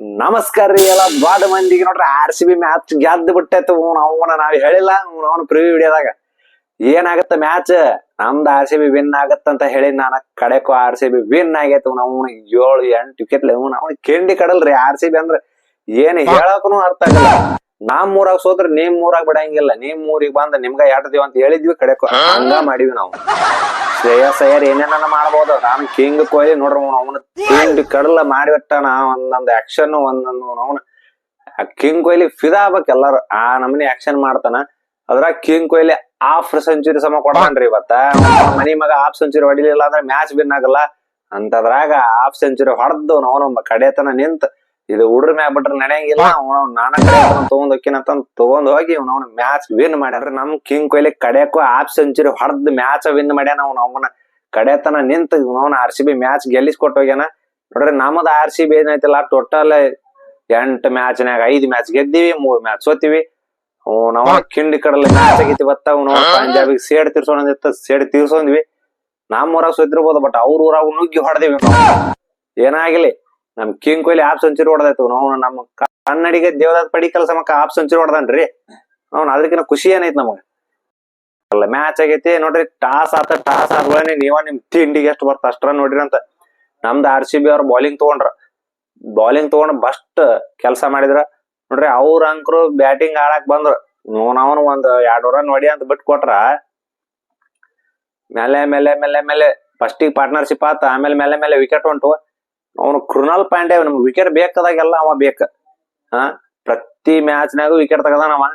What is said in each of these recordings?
ನಮಸ್ಕಾರ ರೀ ಎಲ್ಲ ದೊಡ್ಡ ಮಂದಿಗೆ ನೋಡ್ರಿ ಆರ್ ಸಿ ಬಿ ಮ್ಯಾಚ್ ಗೆದ್ದು ಬಿಟ್ಟೈತೆ ಅವನ ನಾವ್ ಹೇಳಿಲ್ಲ ಅವನ ಪ್ರಿವ್ಯೂ ವಿಡಿಯೋದಾಗ. ಏನಾಗತ್ತ ಮ್ಯಾಚ್ ನಮ್ದು ಆರ್ ಸಿ ಬಿ ವಿನ್ ಆಗತ್ತಂತ ಹೇಳಿ ನಾನ ಕಡೆಕು ಆರ್ ಸಿ ಬಿ ವಿನ್ ಆಗೈತೆ ಅವ್ನ ಏಳು ಎಂಟು ವಿಕೆಟ್ ಅವ್ನ ಕಿಂಡಿ ಕಡಲ್ರಿ ಆರ್ ಸಿ ಬಿ ಅಂದ್ರ ಏನ್ ಹೇಳಕ್ನು ಅರ್ಥ ಆಗಲ್ಲ. ನಮ್ ಮೂರಾಗ ಸೋದ್ರ ನೇಮ್ ಮೂರಾಗ ಬಿಡಂಗಿಲ್ಲ. ನೇಮ್ ಮೂರಿಗೆ ಬಂದ ನಿಮ್ಗ ಎಟ್ಟದಿವ ಅಂತ ಹೇಳಿದ್ವಿ ಕಡೆ ಹಂಗ ಮಾಡಿವಿ ನಾವು. ಶ್ರೇಯಸ್ ಅಯ್ಯರ್ ಏನೇನ ಮಾಡ್ಬೋದು. ನಾನು ಕಿಂಗ್ ಕೊಹ್ಲಿ ನೋಡ್ರಿ ಅವನ. ಕಿಂಗ್ ಕಡಲ ಮಾಡಿಬಿಟ್ಟಾನ. ಒಂದೊಂದ್ ಆಕ್ಷನ್ ಒಂದೊಂದು ಅವನ. ಕಿಂಗ್ ಕೊಹ್ಲಿ ಫಿದಾ ಆಗ್ಬೇಕು ಎಲ್ಲಾರು. ಆ ನಮನಿ ಆಕ್ಷನ್ ಮಾಡ್ತಾನ. ಅದ್ರಾಗ ಕಿಂಗ್ ಕೊಹ್ಲಿ ಹಾಫ್ ಸೆಂಚುರಿ ಸಮ ಕೊಡ್ತಾನ್ರಿ ಇವತ್ತ. ಮನಿ ಮಗ ಹಾಫ್ ಸೆಂಚುರಿ ಹೊಡಿಲಿಲ್ಲ ಅಂದ್ರೆ ಮ್ಯಾಚ್ ವಿನ್ ಆಗಲ್ಲ. ಅಂತದ್ರಾಗ ಹಾಫ್ ಸೆಂಚುರಿ ಹೊಡೆದು ಅವನು ಕಡೆತನ ನಿಂತ ಇದು ಹುಡ್ರ ಮ್ಯಾಗ ಬಿಟ್ರೆ ನಡೆಯಂಗಿಲ್ಲ. ಅವನ ನಾನ ಕಡೆತನ ತಗೊಂಡ್ ಹೋಗಿನಂತ ತಗೊಂಡ್ ಹೋಗಿ ಅವ್ನ ಮ್ಯಾಚ್ ವಿನ್ ಮಾಡ್ಯಾರ ನಮ್ ಕಿಂಗ್ ಕೊಹ್ಲಿ ಕಡೆಕು ಹಾಫ್ ಸೆಂಚುರಿ ಹೊಡೆದ್ ಮ್ಯಾಚ್ ವಿನ್ ಮಾಡ್ಯಾನ ಅವ್ನ ಅವನ ಕಡೆತನ ನಿಂತ ಅವನ ಆರ್ ಸಿ ಬಿ ಮ್ಯಾಚ್ ಗೆಲ್ಲಿಸ್ಕೊಟ್ ಹೋಗ್ಯಾನ. ನೋಡ್ರಿ ನಮ್ಮದ ಆರ್ ಸಿ ಬಿ ಏನೈತಿಲ್ಲ ಟೋಟಲ್ ಎಂಟ್ ಮ್ಯಾಚ್ನ್ಯಾಗ ಐದ್ ಮ್ಯಾಚ್ ಗೆದ್ದೀವಿ ಮೂರ್ ಮ್ಯಾಚ್ ಸೋತಿವಿ. ನಾವು ಕಿಂಡಿ ಕಡಲ ಮ್ಯಾಚ್ ಆಗೈತಿ ಬತ್ತ ಅವ್ನು ಪಂಜಾಬಿಗೆ ಸೇಡ್ ತೀರ್ಸೋಣಿತ್ತ ಸೇಡ್ ತೀರ್ಸೋಂದ್ವಿ. ನಮ್ಮ ಊರಾಗ ಸೋತಿರ್ಬೋದು ಬಟ್ ಅವ್ರ ಊರಾಗ ನುಗ್ಗಿ ಹೊಡೆದಿವಿ ಏನಾಗಿಲಿ? ನಮ್ ಕಿಂಗ್ ಕೊಹ್ಲಿ ಆಫ್ ಸೆಂಚುರಿ ಹೊಡೆದಾಯ್ತು ನಾವು ನಮ್ಮ ಕನ್ನಡಿಗೆ ದೇವದಾದ ಪಡಿ ಕೆಲಸ ಮಕ್ಕ ಆಫ್ ಸೆಂಚುರಿ ಹೊಡೆದನ್ರಿ ಅವ್ನು ಅದಕ್ಕಿಂತ ಖುಷಿ ಏನೈತಿ ನಮಗ? ಅಲ್ಲ ಮ್ಯಾಚ್ ಆಗೈತಿ. ನೋಡ್ರಿ, ಟಾಸ್ ಆತ ಟಾಸ್ ಆದ್ಗಳೇ ನೀವ ನಿಮ್ ತಿಂಡಿಗೆ ಎಷ್ಟು ಬರ್ತ ಅಷ್ಟ್ರ ನೋಡ್ರಿ ಅಂತ ನಮ್ದು ಆರ್ ಸಿ ಬಿ ಅವ್ರ ಬೌಲಿಂಗ್ ತಗೊಂಡ್ರ. ಬೌಲಿಂಗ್ ತಗೊಂಡ್ ಬಸ್ಟ್ ಕೆಲಸ ಮಾಡಿದ್ರ. ನೋಡ್ರಿ, ಅವ್ರ ಅಂಕರು ಬ್ಯಾಟಿಂಗ್ ಆಡಕ್ ಬಂದ್ರ. ಅವನು ಒಂದ್ ಎರಡ್ ರನ್ ನೋಡಿ ಅಂತ ಬಿಟ್ ಕೊಟ್ರ. ಮೇಲೆ ಮೇಲೆ ಮೇಲೆ ಮೇಲೆ ಫಸ್ಟಿಗೆ ಪಾರ್ಟ್ನರ್ಶಿಪ್ ಆತ. ಆಮೇಲೆ ಮೇಲೆ ಮೇಲೆ ವಿಕೆಟ್ ಹೊಂಟು. ಅವನು ಕೃಣಾಲ್ ಪಾಂಡೆ ನಮ್ಗೆ ವಿಕೆಟ್ ಬೇಕಾದಾಗೆಲ್ಲ ಅವ ಬೇಕ. ಹಾ? ಪ್ರತಿ ಮ್ಯಾಚ್ ಮ್ಯಾಚ್ನಾಗೂ ವಿಕೆಟ್ ತಗದಾನವ ಅವ.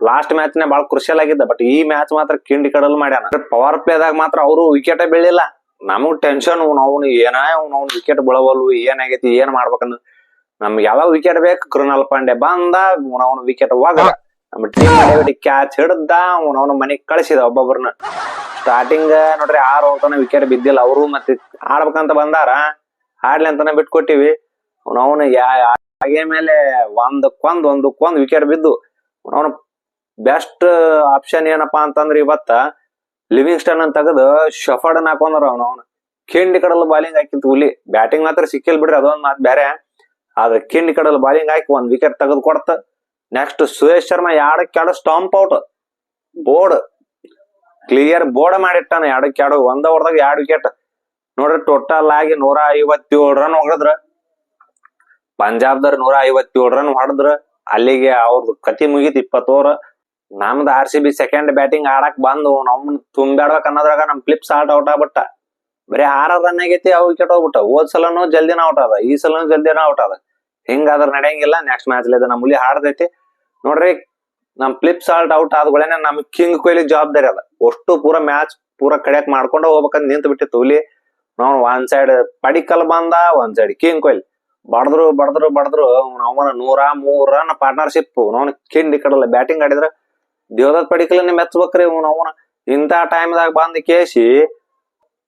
ಲಾಸ್ಟ್ ಮ್ಯಾಚ್ ನೇ ಬಹಳ ಕ್ರುಷಿಯಲ್ ಆಗಿದ್ದ ಬಟ್ ಈ ಮ್ಯಾಚ್ ಮಾತ್ರ ಕಿಂಡಿ ಕಡಲ್ ಮಾಡ್ಯಾನ. ಪವರ್ ಪ್ಲೇದಾಗ ಮಾತ್ರ ಅವರು ವಿಕೆಟ್ ಬೀಳಿಲ್ಲ. ನಮಗ್ ಟೆನ್ಷನ್ ಅವನು ಏನ ಅವ್ನು ಅವ್ನು ವಿಕೆಟ್ ಬೀಳವಲ್ವು ಏನಾಗೈತಿ ಏನ್ ಮಾಡ್ಬೇಕನ್ನ ನಮ್ಗೆ ಯಾವಾಗ ವಿಕೆಟ್ ಬೇಕು? ಕೃಣಾಲ್ ಪಾಂಡೆ ಬಂದ ಅವನು ವಿಕೆಟ್ ಹೋಗ ನಮ್ಮ ಟೀಮ್ ಕ್ಯಾಚ್ ಹಿಡ್ದ ಅವನವನ ಮನೆಗ್ ಕಳಿಸಿದ ಒಬ್ಬೊಬ್ರನ್ನ. ಸ್ಟಾರ್ಟಿಂಗ್ ನೋಡ್ರಿ ಆರ್ ತನ ವಿಕೆಟ್ ಬಿದ್ದಿಲ್ಲ ಅವರು ಮತ್ತೆ ಆಡ್ಬೇಕಂತ ಬಂದಾರ. ಆಡ್ಲಿ ಅಂತಾನೆ ಬಿಟ್ಕೊಟ್ಟಿವಿ. ಅವನು ಹಾಗೆ ಮೇಲೆ ಒಂದಕ್ಕೊಂದ್ ಒಂದಕ್ಕೊಂದ್ ವಿಕೆಟ್ ಬಿದ್ದು ಅವನು ಬೆಸ್ಟ್ ಆಪ್ಷನ್ ಏನಪ್ಪಾ ಅಂತಂದ್ರೆ ಇವತ್ತ ಲಿವಿಂಗ್ಸ್ಟನ್ ಅಂತ ತೆಗೆದು ಶಫರ್ಡನ್ ಹಾಕೊಂಡ್ರ ಅವನು ಅವನು. ಕಿಂಡಿ ಕಡಲ್ ಬಾಲಿಂಗ್ ಹಾಕಿತ್ತು ಹುಲಿ. ಬ್ಯಾಟಿಂಗ್ ಮಾತ್ರ ಸಿಕ್ಕಿಲ್ ಬಿಡ್ರಿ, ಅದೊಂದ್ ಮಾತು ಬೇರೆ ಆದ್ರೆ ಕಿಂಡಿ ಕಡಲ್ ಬಾಲಿಂಗ್ ಹಾಕಿ ಒಂದ್ ವಿಕೆಟ್ ತೆಗೆದು ಕೊಡ್ತ. ನೆಕ್ಸ್ಟ್ ಸುರೇಶ್ ಶರ್ಮಾ ಎರಡಕ್ಕೆ ಎರಡು stump out board clear board ಮಾಡಿಟ್ಟಾನ ಎರಡಕ್ಕೆ ಎರಡು ಒಂದ ಹೊಡೆದಾಗ ಎರಡು ವಿಕೆಟ್ ನೋಡ್ರಿ ಟೋಟಲ್ ಆಗಿ ನೂರ ಐವತ್ತೇಳು ರನ್ ಹೊಡೆದ್ರ. ಪಂಜಾಬ್ದವ್ರ ನೂರ ಐವತ್ತೇಳು ರನ್ ಹೊಡೆದ್ರ. ಅಲ್ಲಿಗೆ ಅವ್ರದ್ದು ಕತಿ ಮುಗೀತ್ ಇಪ್ಪತ್ತೋರ್. ನಮ್ದು R C B second batting ಆಡಕ್ ಬಂದು ನಮ್ಮನ್ ತುಂಬ್ಯಾಡ್ಬೇಕ್ ಅನ್ನೋದ್ರಾಗ ನಮ್ ಫ್ಲಿಪ್ ಸಾಲ್ಟ್ ಔಟ್ ಆಗ್ಬಿಟ್ಟ. ಬರೀ ಆರ ರನ್ ಆಗೈತಿ, ಅವ್ ವಿಕೆಟ್ ಹೋಗ್ಬಿಟ್ಟ. ಹೋದ್ ಸಲನು ಜಲ್ದಿನ ಔಟ್ ಅದ ಈ ಸಲನು ಜಲ್ದಿನ ಔಟ್ ಅದ ಹಿಂಗಾದ್ರ ನಡೆಯಂಗಿಲ್ಲ ನೆಕ್ಸ್ಟ್ ಮ್ಯಾಚ್ ಲೇದ ನಮ್ಮ ಹುಲಿ ಹಾಡ್ದೈತಿ ನೋಡ್ರಿ, ನಮ್ ಫ್ಲಿಪ್ ಸಾಲ್ಟ್ ಔಟ್ ಆದ್ಗಳೇನೆ ನಮ್ ಕಿಂಗ್ ಕೊಹ್ಲಿ ಜವಾಬ್ದಾರಿ ಅದ. ಅಷ್ಟು ಪೂರ ಮ್ಯಾಚ್ ಪೂರ ಕಡೆಯಕ್ ಮಾಡ್ಕೊಂಡು ಹೋಗ್ಬೇಕಂತ ನಿಂತ ಬಿಟ್ಟಿತ್ತು ಹುಲಿ. ನಾವು ಒಂದ್ ಸೈಡ್ ಪಡಿಕಲ್ ಬಂದ, ಒಂದ್ ಸೈಡ್ ಕಿಂಗ್ ಕೊಯ್ಲ್. ಬಡದ್ರು ಬಡದ್ರು ಬಡದ್ರು, ಅವನ ನೂರ ಮೂರ್ ರನ್ ಪಾರ್ಟ್ನರ್ಶಿಪ್ ಅವನ ಕಿಂಡಿ ಕಡಲ್ಲ ಬ್ಯಾಟಿಂಗ್ ಆಡಿದ್ರ ದೇವದತ್ ಪಡಿಕಲ್ನ ಮೆಚ್ಚಬೇಕ್ರಿ ಅವನ ಇಂಥ ಟೈಮ್ದಾಗ ಬಂದ್ ಕೇಸಿ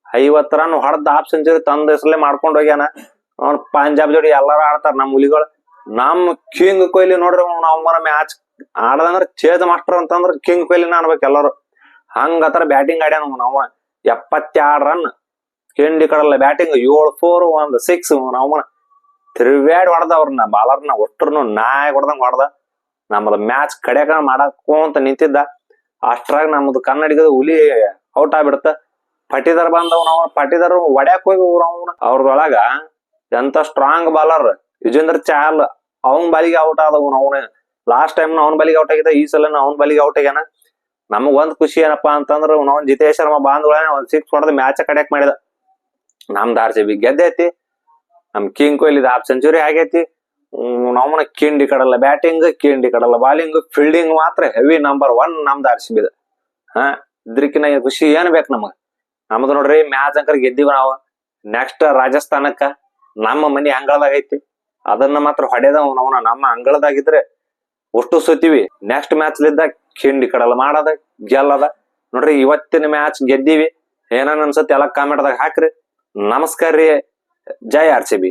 ಐವತ್ ರನ್ ಹೊಡೆದ್ ಹಾಫ್ ಸೆಂಚುರಿ ತಂದ ಹೆಸರಲ್ಲೇ ಮಾಡ್ಕೊಂಡ್ ಹೋಗ್ಯಾನ. ಅವ್ನ ಪಂಜಾಬ್ ಜೋಡಿ ಎಲ್ಲಾರು ಆಡ್ತಾರ ನಮ್ ಹುಲಿಗಳು. ನಮ್ ಕಿಂಗ್ ಕೊಹ್ಲಿ ನೋಡ್ರಿ ಅವನ ಮ್ಯಾಚ್ ಆಡದಂದ್ರ ಚೇಜ್ ಮಾಸ್ಟರ್ ಅಂತಂದ್ರ ಕಿಂಗ್ ಕೊಹ್ಲಿನ ಅನ್ಬೇಕು ಎಲ್ಲಾರು. ಹಂಗತರ ಬ್ಯಾಟಿಂಗ್ ಆಡ್ಯಾನ ಅವ ಎಪ್ಪತ್ತೆರಡ್ ರನ್. ಕಿಂಡಿ ಕಡಲ್ಲ ಬ್ಯಾಟಿಂಗ್ ಏಳು ಫೋರ್ ಒಂದ್ ಸಿಕ್ಸ್ ಅವನ ತಿರುವ್ಯಾಡ್ ಹೊಡೆದ ಅವ್ರನ್ನ ಬಾಲರ್ನ ಒಟ್ಟರ್ನು ನಾಯಿ ಹೊಡೆದಂಗ್ ಹೊಡೆದ. ನಮ್ಮದ ಮ್ಯಾಚ್ ಕಡೆಕ ಮಾಡಕೋಂತ ನಿಂತಿದ್ದ. ಅಷ್ಟ್ರಾಗ ನಮ್ಮದು ಕನ್ನಡಿಗದ ಹುಲಿ ಔಟ್ ಆಗ್ಬಿಡುತ್ತ ಪಟ್ಟಿದಾರ ಬಂದವ್ ನಾವು, ಪಟ್ಟಿದಾರ ಒಡ್ಯಾಕ್ ಹೋಗಿ ಅವನ ಅವ್ರದೊಳಗ ಎಂತ ಸ್ಟ್ರಾಂಗ್ ಬಾಲರ್ ಯುಜೇಂದ್ರ ಚಾಲ್ ಅವನ್ ಬಾಲಿಗೆ ಔಟ್ ಆದವ್ ಅವನ ಲಾಸ್ಟ್ ಟೈಮ್ ಅವನ್ ಬಾಲಿಗೆ ಔಟ್ ಆಗಿದ್ದ, ಈ ಸಲ ಅವನ್ ಬಾಲಿಗೆ ಔಟ್ ಆಗ್ಯಾನ. ನಮಗ್ ಒಂದ್ ಖುಷಿ ಏನಪ್ಪಾ ಅಂತಂದ್ರ, ನಾವು ಜಿತೇಶ್ ಶರ್ಮಾ ಬಾಂಧುಗಳನ್ನ ಒಂದ್ ಸಿಕ್ಸ್ ಹೊಡೆದ್ ಮ್ಯಾಚ್ ಕಡೆಕ್ ಮಾಡಿದ. ನಮ್ದು ಆರ್ ಸಿ ಬಿ ಗೆದ್ದೈತಿ. ನಮ್ ಕಿಂಗ್ ಕೊಹ್ಲಿ ಹಾಫ್ ಸೆಂಚುರಿ ಆಗೈತಿ. ನಮ್ಮನ ಕಿಂಡಿ ಕಡಲ್ಲ ಬ್ಯಾಟಿಂಗ್ ಕಿಂಡಿ ಕಡಲ್ಲ ಬಾಲಿಂಗ್ ಫೀಲ್ಡಿಂಗ್ ಮಾತ್ರ ಹೆವಿ ನಂಬರ್ ಒನ್ ನಮ್ ಆರ್ ಸಿ ಬಿದ ಹಾ, ಇದ್ರಕಿನ ಖುಷಿ ಏನ್ ಬೇಕು ನಮಗ? ನಮ್ದು ನೋಡ್ರಿ, ಮ್ಯಾಚ್ ಅಂಕರ್ ಗೆದ್ದೀವಿ ನಾವು. ನೆಕ್ಸ್ಟ್ ರಾಜಸ್ಥಾನಕ್ಕ ನಮ್ಮ ಮನಿ ಅಂಗಳದಾಗ ಐತಿ. ಅದನ್ನ ಮಾತ್ರ ಹೊಡೆದವ್ ನಾವು. ನಮ್ಮ ಅಂಗಳದಾಗಿದ್ರೆ ಅಷ್ಟು ಸುತ್ತೀವಿ ನೆಕ್ಸ್ಟ್ ಮ್ಯಾಚ್ ಲಿದ್ದ ಕಿಂಡಿ ಕಡಲ್ಲ ಮಾಡದ, ಗೆಲ್ಲದ. ನೋಡ್ರಿ, ಇವತ್ತಿನ ಮ್ಯಾಚ್ ಗೆದ್ದೀವಿ. ಏನನ್ ಅನ್ಸತ್ತೆ ಎಲ್ಲ ಕಾಮೆಂಟ್ದಾಗ ಹಾಕ್ರಿ. ನಮಸ್ಕಾರ ರೀ ಜೈ ಆರ್ ಸಿ ಬಿ